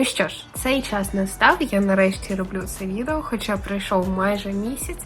Ну що ж, цей час настав. Я нарешті роблю це відео, хоча пройшов майже місяць.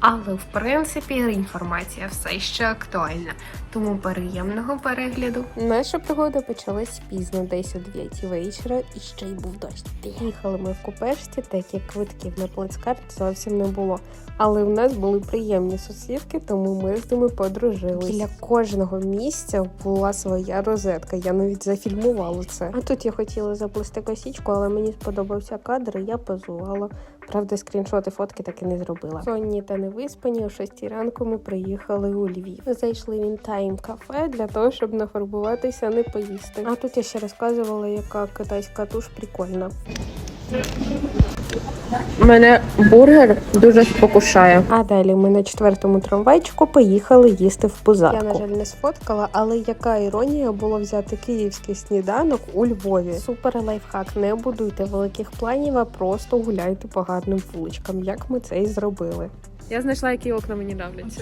Але в принципі інформація все ще актуальна. Тому приємного перегляду. Наша пригода почалась пізно, десь о 9 вечора, і ще й був дощ. Їхали ми в купешці, так як квитків на плацкарт зовсім не було. Але в нас були приємні сусідки, тому ми з ними подружилися. Для кожного місця була своя розетка. Я навіть зафільмувала це. А тут я хотіла заплести косічку, але мені сподобався кадр, і я позувала. Правда, скріншоти фотки так і не зробила. Сонні та невиспані о 6 ранку ми приїхали у Львів. Зайшли в інтайм кафе для того, щоб нафарбуватися, не поїсти. А тут я ще розказувала, яка китайська туш прикольна. Мене бургер дуже спокушає. А далі ми на четвертому трамвайчику поїхали їсти в пузатку. Я, на жаль, не сфоткала, але яка іронія було взяти київський сніданок у Львові. Супер лайфхак. Не будуйте великих планів, а просто гуляйте по гарним вуличкам, як ми це і зробили. Я знайшла, які окна мені нравляться.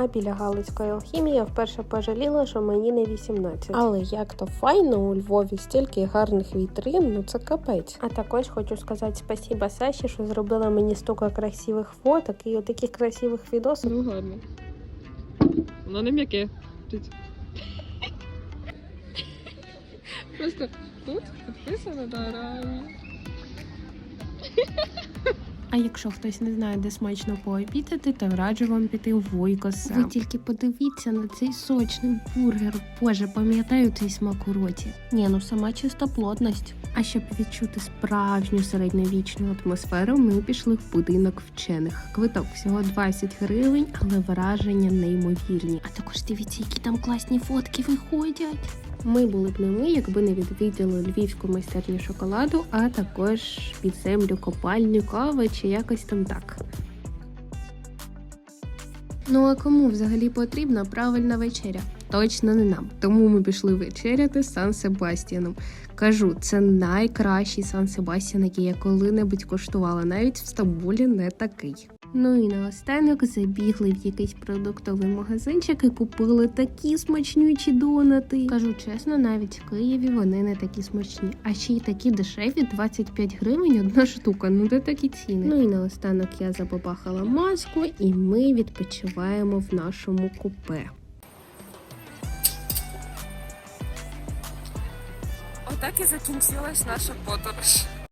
А біля Галицької алхімії я вперше пожаліла, що мені не 18. Але як то файно у Львові стільки гарних вітрин, ну це капець. А також хочу сказати спасіба Саші, що зробила мені стільки красивих фоток і отаких красивих відосів. Ну гарно. Воно не м'яке. Тут. Просто тут підписано рамі. А якщо хтось не знає, де смачно пообідати, то раджу вам піти в Вуйкоса. Ви тільки подивіться на цей сочний бургер. Боже, пам'ятаю цей смак у роті. Ні, ну сама чистоплотність. А щоб відчути справжню середньовічну атмосферу, ми пішли в будинок вчених. Квиток всього 20 гривень, але враження неймовірні. А також дивіться, які там класні фотки виходять. Ми були б не ми, якби не відвідали львівську майстерню шоколаду, а також підземлю копальню кави чи якось там так. Ну а кому взагалі потрібна правильна вечеря? Точно не нам. Тому ми пішли вечеряти з Сан Себастьяном. Кажу, це найкращий Сан Себастьян, який я коли-небудь коштувала. Навіть в Стамбулі не такий. Ну і наостанок забігли в якийсь продуктовий магазинчик і купили такі смачнючі донати. Кажу чесно, навіть в Києві вони не такі смачні, а ще й такі дешеві 25 гривень одна штука. Ну де такі ціни? Ну і наостанок я забабахала маску, і ми відпочиваємо в нашому купе. Отак і закінчилась наша подорож.